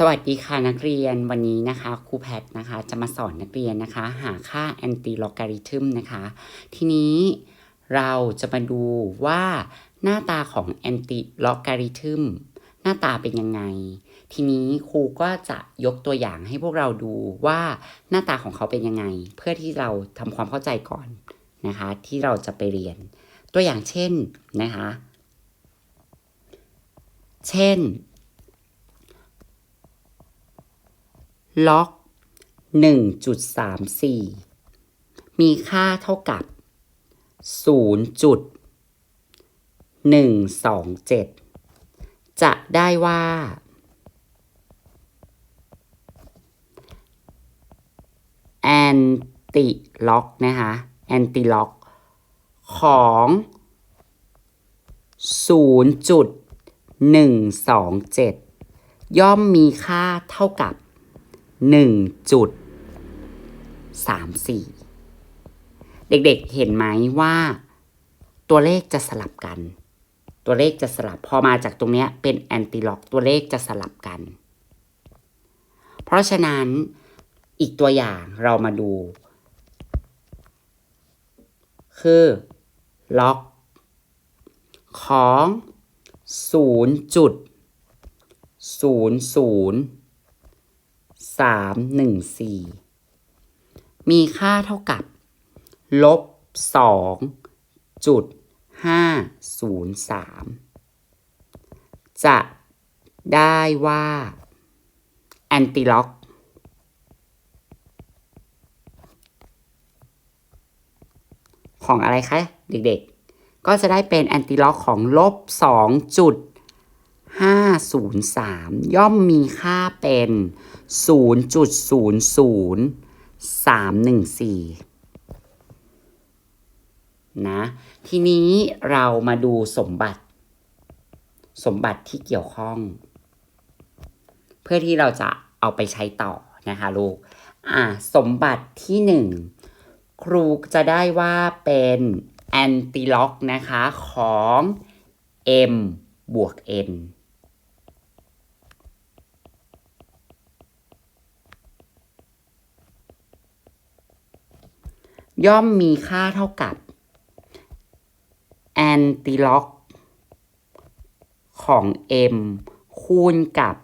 สวัสดีค่ะนักเรียนวันนี้นะคะครูแพทนะคะจะมาสอนนักเรียนนะคะ หาค่าแอนติลอการิทึมนะคะ ทีนี้เราจะมาดูว่าหน้าตาของแอนติลอการิทึมหน้าตาเป็นยังไง ทีนี้ครูก็จะยกตัวอย่างให้พวกเราดูว่าหน้าตาของเขาเป็นยังไง เพื่อที่เราทำความเข้าใจก่อนนะคะ ที่เราจะไปเรียน ตัวอย่างเช่นนะคะ เช่น ล็อก1.34 มีค่าเท่ากับ 0.127 จะได้ว่า แอนติล็อกนะคะ แอนติล็อก ของ 0.127 ย่อมมีค่าเท่ากับ หนึ่งจุดสามสี่เด็กๆเห็นไหมว่า ตัวเลขจะสลับกัน ตัวเลขจะสลับพอมาจากตรงนี้เป็นแอนติล็อก ตัวเลขจะสลับกัน เพราะฉะนั้นอีกตัวอย่างเรามาดู คือล็อกของ 0.00 สามหนึ่งสี่มีค่าเท่ากับ ลบสองจุดห้าศูนย์สามจะได้ว่า แอนติล็อก ของอะไรคะ เด็กๆ ก็จะได้เป็นแอนติล็อกของลบสองจุด 503 ย่อมมีค่าเป็น 0.00314 นะ ทีนี้เรามาดูสมบัติ สมบัติที่เกี่ยวข้อง เพื่อที่เราจะเอาไปใช้ต่อนะคะลูก อะ สมบัติที่หนึ่งครูจะได้ว่าเป็นแอนติล็อกนะคะของ m บวก n ย่อมมีค่าเท่ากับแอนติล็อกของ m คูณกับ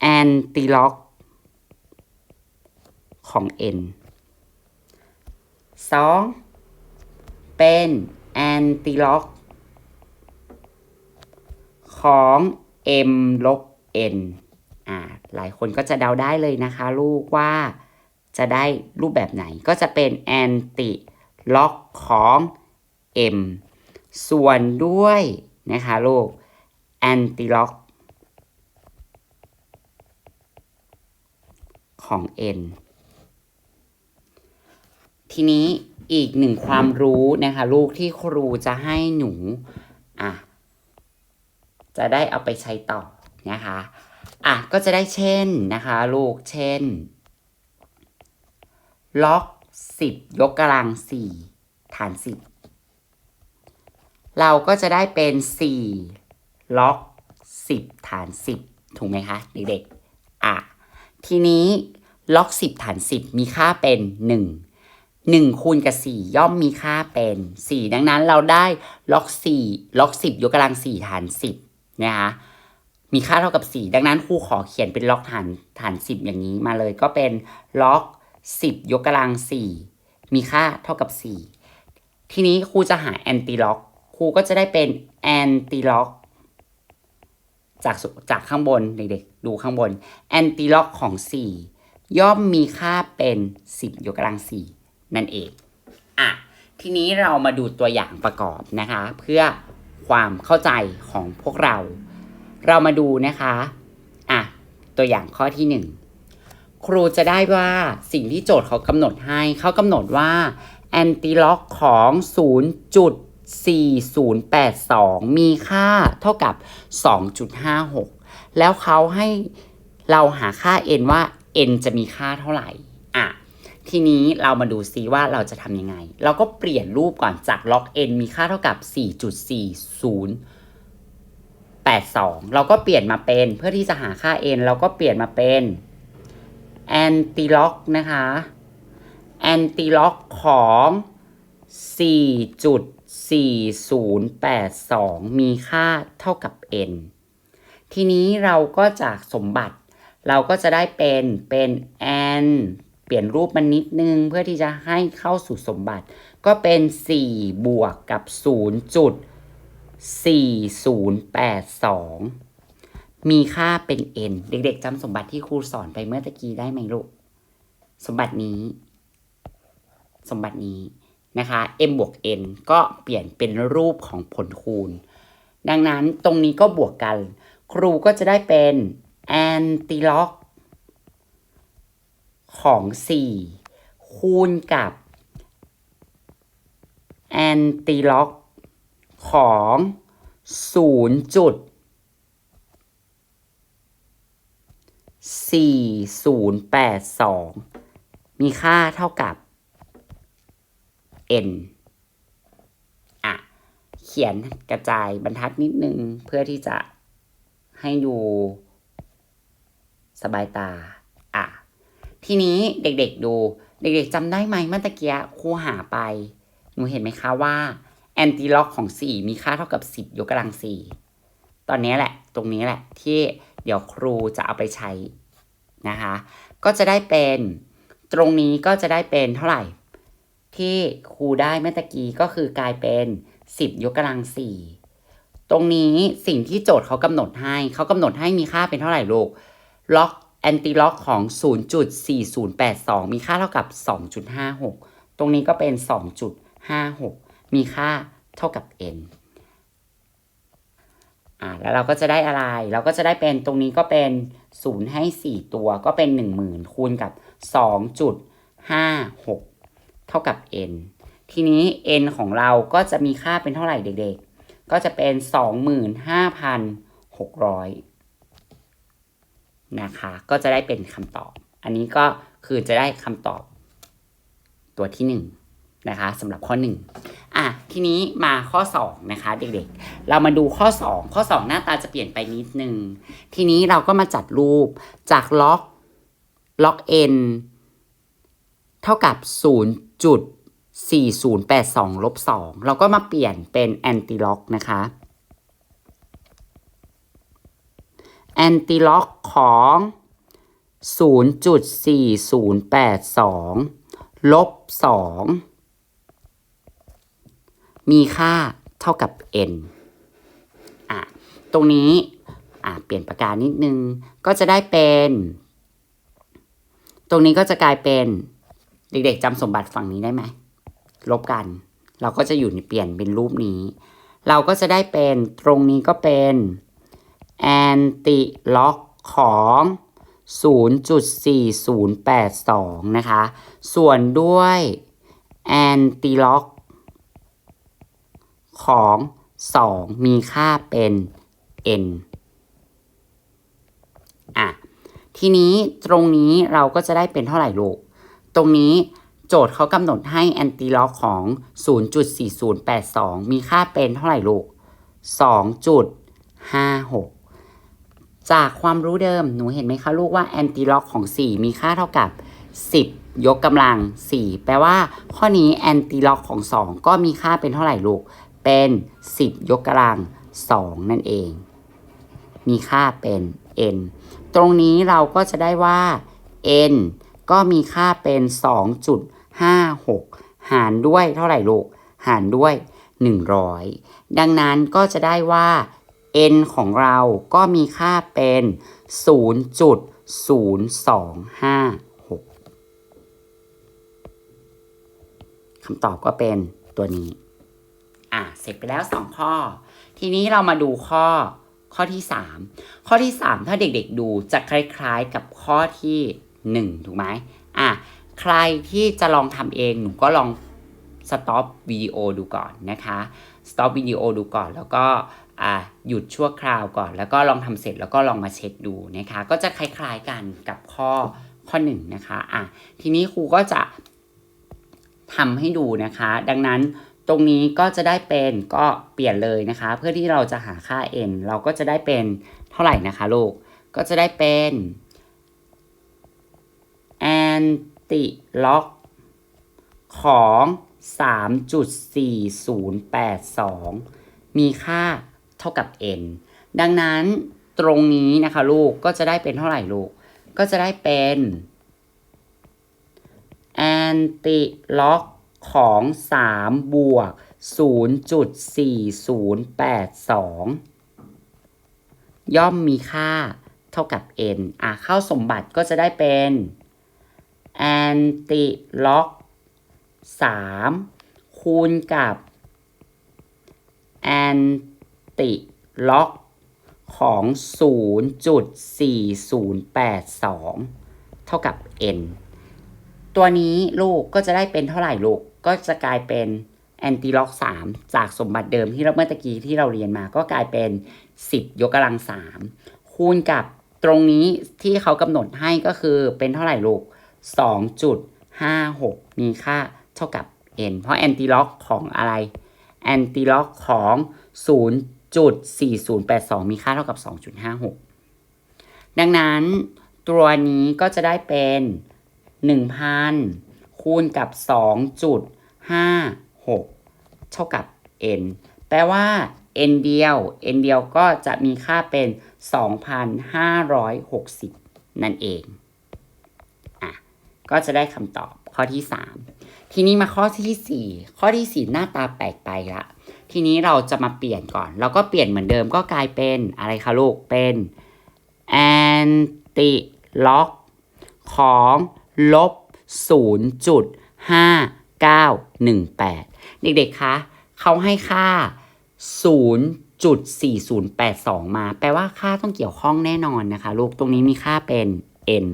แอนติล็อกของ n 2 เป็นแอนติล็อกของ m ลบ n อ่าหลายคนก็จะเดาได้เลยนะคะลูกว่า จะได้รูปแบบไหนก็จะเป็นแอนติล็อกของ m ส่วนด้วยนะคะลูกแอนติล็อกของ n ทีนี้อีกหนึ่งความรู้นะคะลูกที่ครูจะให้หนูอะจะได้เอาไปใช้ต่อนะคะอะก็จะได้เช่นนะคะลูกเช่น ล็อกสิบยกกำลังสี่ฐานสิบเราก็จะได้เป็นสี่ล็อกสิบฐานสิบถูกไหมคะเด็กๆอะทีนี้ล็อกสิบฐานสิบมีค่าเป็นหนึ่งหนึ่งคูณกับสี่ย่อมมีค่าเป็นสี่ดังนั้นเราได้ล็อกสี่ล็อกสิบยกกำลังสี่ฐานสิบนะคะมีค่าเท่ากับสี่ดังนั้นครูขอเขียนเป็นล็อกฐานฐานสิบอย่างนี้มาเลยก็เป็นล็อก 10 ยกกำลัง 4 มีค่าเท่ากับ 4 ทีนี้ครูจะหาแอนติล็อกครูก็จะได้เป็นแอนติล็อกจากจากข้างบนเด็กๆดูข้างบนแอนติล็อกของ 4 ย่อมมีค่าเป็น 10 ยกกำลัง 4 นั่นเองอะทีนี้เรามาดูตัวอย่างประกอบนะคะ เพื่อความเข้าใจของพวกเรา เรามาดูนะคะอะตัวอย่างข้อที่ 1 ครูจะได้ว่าสิ่งที่โจทย์เขากำหนดให้ เขากำหนดว่าแอนติล็อกของ 0.4082 มีค่าเท่ากับ 2.56 แล้วเขาให้เราหาค่า n ว่า n จะมีค่าเท่าไหร่ อะ ทีนี้เรามาดูซิว่าเราจะทำยังไง เราก็เปลี่ยนรูปก่อนจากล็อก n มีค่าเท่ากับ 4.40 82 เราก็เปลี่ยนมาเป็นเพื่อที่จะหาค่า n เราก็เปลี่ยนมาเป็น anti-log นะคะ anti-log ของ 4.4082 มีค่าเท่ากับ n ทีนี้เราก็จากสมบัติ เราก็จะได้เป็นเป็น n เปลี่ยนรูปมันนิดนึงเพื่อที่จะให้เข้าสู่สมบัติ ก็เป็น 4 บวกกับ 0.4082 มีค่าเป็น n เด็กๆจำสมบัติที่ครูสอนไปเมื่อตะกี้ได้ไหมลูก สมบัตินี้ สมบัตินี้นะคะ m บวก n ก็เปลี่ยนเป็นรูปของผลคูณ ดังนั้นตรงนี้ก็บวกกัน ครูก็จะได้เป็น anti-log ของ 4 คูณกับ anti-log ของ 0จุด 4082 มีค่าเท่ากับ n อะ เขียนกระจายบรรทัดนิดนึง เพื่อที่จะให้ดูสบายตา อะ ทีนี้เด็กๆดู เด็กๆจำได้ไหมเมื่อตะเกียครูหาไป หนูเห็นไหมคะว่าแอนติล็อกของ 4 มีค่าเท่ากับ 10 ยกกำลัง 4 ตอนนี้แหละ ตรงนี้แหละที่เดี๋ยวครูจะเอาไปใช้ นะคะ ก็จะได้เป็น ตรงนี้ก็จะได้เป็นเท่าไหร่ ที่ครูได้เมื่อกี้ก็คือกลายเป็น 10 ยกกำลัง 4 ตรงนี้สิ่งที่โจทย์เขากำหนดให้ เขากำหนดให้มีค่าเป็นเท่าไหร่ลูกล็อกแอนติล็อกของ 0.4082 มีค่าเท่ากับ 2.56 ตรงนี้ก็เป็น 2.56 มีค่าเท่ากับ n อ่าแล้วเราก็จะได้อะไร เราก็จะได้เป็นตรงนี้ก็เป็น 0ให้4ตัวก็เป็น10,000คูณกับ2.56เท่ากับ n ทีนี้ n ของเราก็จะมีค่าเป็นเท่าไหร่เด็กๆ ก็จะเป็น25,600นะคะ ก็จะได้เป็นคำตอบ อันนี้ก็คือจะได้คำตอบตัวที่1นะคะสำหรับข้อ1อะ ทีนี้มาข้อ2นะคะเด็กๆ เรามาดูข้อ 2 ข้อ 2 หน้าตาจะเปลี่ยนไปนิดนึง ทีนี้เราก็มาจัดรูปจากล็อกล็อก n เท่ากับ 0.4082ลบ2เราก็มาเปลี่ยนเป็น anti log นะคะ anti log ของ 0.4082ลบ2 มีค่าเท่ากับ n อะตรงนี้อะเปลี่ยนประการนิดนึง ก็จะได้เป็น ตรงนี้ก็จะกลายเป็นเด็กๆจำสมบัติฝั่งนี้ได้ไหมลบกัน เราก็จะอยู่ในเปลี่ยนเป็นรูปนี้ เราก็จะได้เป็นตรงนี้ก็เป็น anti log ของ 0.4082 นะคะ ส่วนด้วย anti log ของ 2 มีค่าเป็น n อะ ทีนี้ตรงนี้เราก็จะได้เป็นเท่าไหร่ลูก ตรงนี้โจทย์เขากำหนดให้ anti log ของ 0.4082 มีค่าเป็นเท่าไหร่ลูก 2.56 จากความรู้เดิม หนูเห็นไหมคะลูกว่า anti log ของ 4 มีค่าเท่ากับ 10 ยกกำลัง 4 แปลว่าข้อนี้ anti log ของ 2 ก็มีค่าเป็นเท่าไหร่ลูก เป็น 10 ยกกำลัง 2 นั่นเอง มีค่าเป็น n ตรงนี้เราก็จะได้ว่า n ก็มีค่าเป็น 2.56 หารด้วยเท่าไหร่ลูก หารด้วย 100 ดังนั้นก็จะได้ว่า n ของเราก็มีค่าเป็น 0.0256คำตอบก็เป็นตัวนี้ อะเสร็จไปแล้ว 2 ข้อ ทีนี้เรามาดูข้อข้อที่ 3 ข้อที่ 3 ถ้าเด็กๆดูจะคล้ายๆกับข้อที่ 1 ถูกไหมอะใครที่จะลองทำเองหนูก็ลองสต็อปวิดีโอดูก่อนนะคะสต็อปวิดีโอดูก่อนแล้วก็อะหยุดชั่วคราวก่อน แล้วก็ลองทำเสร็จแล้วก็ลองมาเช็คดูนะคะ ก็จะคล้ายๆกันกับข้อข้อ1นะคะอะทีนี้ครูก็จะทำให้ดูนะคะ ดังนั้น ตรงนี้ก็จะได้เป็นก็เปลี่ยนเลยนะคะ เพื่อที่เราจะหาค่า n เราก็จะได้เป็นเท่าไหร่นะคะลูก ก็จะได้เป็น anti log ของ 3.4082 มีค่าเท่ากับ n ดังนั้นตรงนี้นะคะลูกก็จะได้เป็นเท่าไหร่ลูก ก็จะได้เป็น anti log ของ 3 บวก 0.4082 ย่อมมีค่าเท่ากับ n อะเข้าสมบัติก็จะได้เป็น anti log 3 คูณกับ anti log ของ 0.4082 เท่ากับ n ตัวนี้ลูกก็จะได้เป็นเท่าไหร่ลูก ก็จะกลายเป็นแอนติล็อก 3 จากสมบัติเดิมที่เราเมื่อตะกี้ที่เราเรียนมาก็กลายเป็น 10 ยกกำลัง 3 คูณกับตรงนี้ที่เขากำหนดให้ก็คือเป็นเท่าไหร่ลูก 2.56 มีค่าเท่ากับ n เพราะแอนติล็อกของอะไรแอนติล็อกของ 0.4082 มีค่าเท่ากับ 2.56 ดังนั้นตัวนี้ก็จะได้เป็น 1,000 คูณกับ 5 6 เท่ากับ n แปลว่า n เดียว n เดียวก็จะมีค่าเป็น 2,560 นั่นเองอะก็จะได้คำตอบข้อที่ 3 ทีนี้มาข้อที่ 4 ข้อที่ 4 หน้าตาแปลกไปละ ทีนี้เราจะมาเปลี่ยนก่อนเราก็เปลี่ยนเหมือนเดิมก็กลายเป็นอะไรคะลูก เป็น anti log ของลบ 918 เด็กๆ คะเขาให้ค่า 0.4082 มา แปลว่าค่าต้องเกี่ยวข้องแน่นอนนะคะ ลูก ตรงนี้มีค่าเป็น n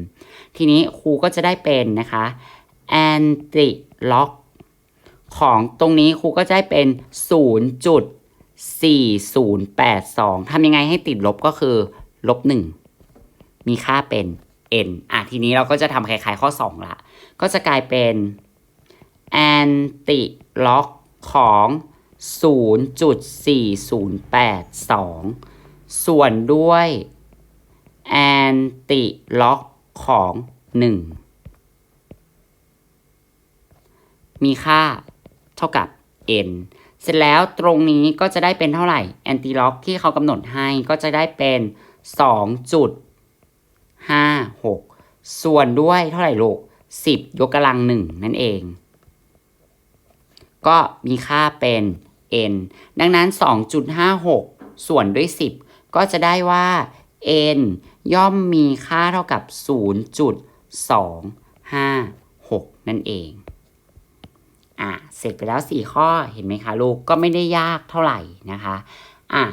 ทีนี้ครูก็จะได้เป็นนะคะ anti log ของตรงนี้ครูก็จะได้เป็น 0.4082 ทำยังไงให้ติดลบก็คือ ลบ 1 มีค่าเป็น n อะทีนี้เราก็จะทำคล้ายๆข้อ 2 ละ ก็จะกลายเป็น anti log ของ 0.4082 ส่วนด้วย anti log ของ 1 มีค่าเท่ากับ n เสร็จแล้วตรงนี้ก็จะได้เป็นเท่าไหร่ anti log ที่เขากำหนดให้ก็จะได้เป็น 2.56 ส่วนด้วยเท่าไหร่ลูก10 ยกกำลัง1นั่นเอง ก็มีค่าเป็น n ดังนั้น 2.56 ส่วนด้วย 10 ก็จะได้ว่า n ย่อมมีค่าเท่ากับ 0.256 นั่นเอง อะ เสร็จไปแล้ว 4 ข้อเห็นไหมคะลูก ก็ไม่ได้ยากเท่าไหร่นะคะ อะ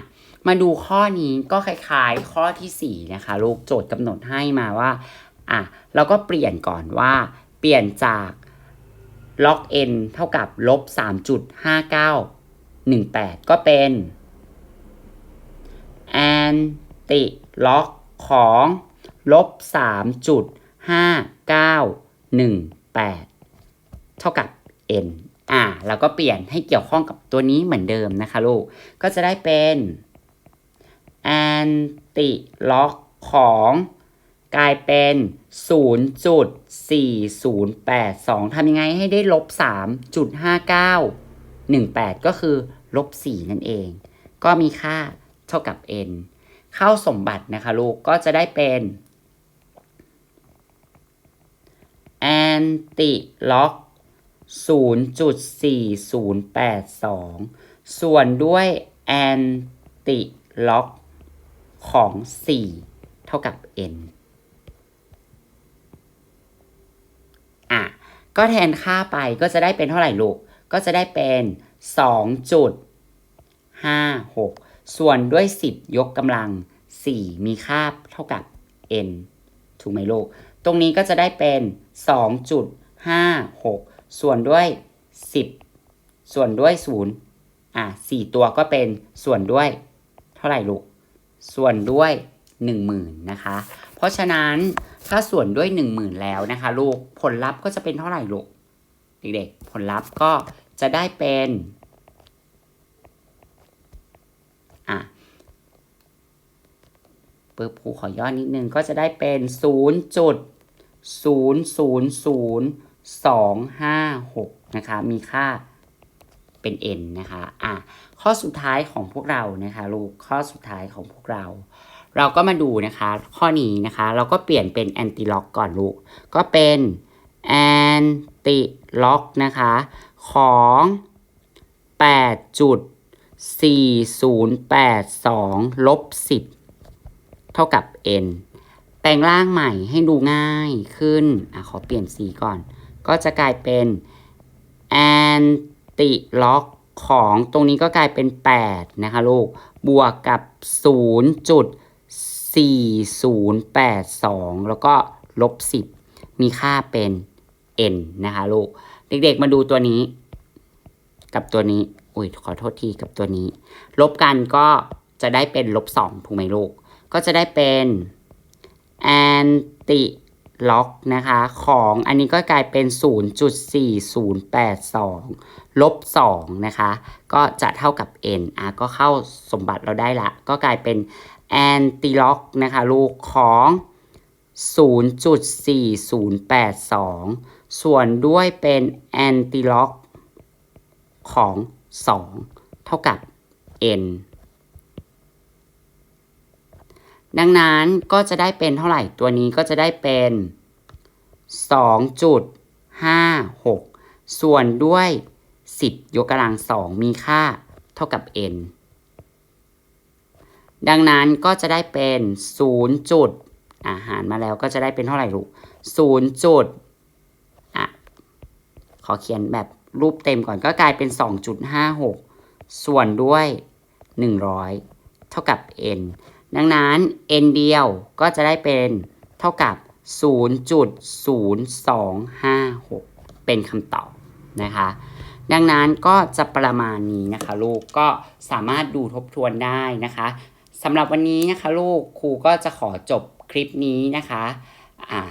มาดูข้อนี้ก็คล้ายๆ ข้อทีสี่4 นะคะ ลูก โจทย์กำหนดให้มาว่า อะ เราก็เปลี่ยนก่อนว่า เปลี่ยนจาก log n เท่ากับลบ 3.5918 ก็เป็น anti log ของลบ 3.5918 เท่ากับ n อ่าแล้วก็เปลี่ยนให้เกี่ยวข้องกับตัวนี้เหมือนเดิมนะคะลูก ก็จะได้เป็น anti log ของ กลายเป็น 0.4082 ทำยังไงให้ได้ลบ 3.5918 ก็คือลบ 4 นั่นเอง ก็มีค่าเท่ากับ n เข้าสมบัตินะคะลูก ก็จะได้เป็น anti log 0.4082 ส่วนด้วย anti log ของ 4 เท่ากับ n อะก็แทนค่าไปก็จะได้เป็นเท่าไหร่ลูก ก็จะได้เป็น2.56 ส่วนด้วย 10 ยกกำลัง 4 มีค่าเท่ากับ n ถูกไหมลูก ตรงนี้ก็จะได้เป็น 2.56 ส่วนด้วย 10 ส่วนด้วย 0 อะ 4 ตัวก็เป็นส่วนด้วย เท่าไหร่ลูก ส่วนด้วย 10,000นะคะ เพราะฉะนั้นถ้าส่วนด้วย 10,000 แล้วนะคะลูกผลลัพธ์ก็จะเป็นเท่าไหร่ลูกเด็กๆ ผลลัพธ์ก็จะได้เป็นอะปึ๊บครูขอย่อนนิดนึงก็จะได้เป็น 0.000256 นะคะ มีค่าเป็น n นะคะ อะ ข้อสุดท้ายของพวกเรานะคะลูก ข้อสุดท้ายของพวกเรา เราก็มาดูนะคะ ข้อนี้นะคะ เราก็เปลี่ยนเป็นแอนติล็อกก่อนลูก ก็เป็นแอนติล็อกนะคะ ของ 8.4082ลบ10 เท่ากับ n แปลงร่างใหม่ให้ดูง่ายขึ้นอะขอเปลี่ยนสีก่อน ก็จะกลายเป็นแอนติล็อกของตรงนี้ก็กลายเป็น 8 นะคะลูก บวกกับ 4082 แล้วก็ลบ 10 มีค่าเป็น n นะคะลูก เด็กๆมาดูตัวนี้ กับตัวนี้ อุ้ยขอโทษทีกับตัวนี้ ลบกันก็จะได้เป็นลบ 2 ถูกไหมลูก ก็จะได้เป็นแอนติล็อกนะคะของอันนี้ก็กลายเป็น 0.4082 ลบ 2 นะคะ ก็จะเท่ากับ n อะก็เข้าสมบัติเราได้ละ ก็กลายเป็น แอนติล็อกนะคะลูกของ 0.4082 ส่วนด้วยเป็นแอนติล็อกของ 2 เท่ากับ n ดังนั้นก็จะได้เป็นเท่าไหร่ตัวนี้ก็จะได้เป็น 2.56 ส่วนด้วย 10 ยกกำลัง 2 มีค่าเท่ากับ n ดังนั้นก็จะได้เป็น0จุดอาหารมาแล้วก็จะได้เป็นเท่าไหร่ลูก0จุดอะขอเขียนแบบรูปเต็มก่อนก็กลายเป็น 2.56 ส่วนด้วย 100 เท่ากับ n ดังนั้น n เดียวก็จะได้เป็นเท่ากับ 0.0256 เป็นคำตอบนะคะ ดังนั้นก็จะประมาณนี้นะคะลูกก็สามารถดูทบทวนได้นะคะ สำหรับวันนี้นะคะลูกครูก็จะขอจบคลิปนี้นะคะอ่า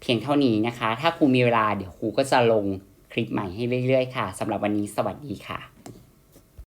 เพียงเท่านี้นะคะ ถ้าครูมีเวลาเดี๋ยวครูก็จะลงคลิปใหม่ให้เรื่อยๆค่ะสำหรับวันนี้สวัสดีค่ะ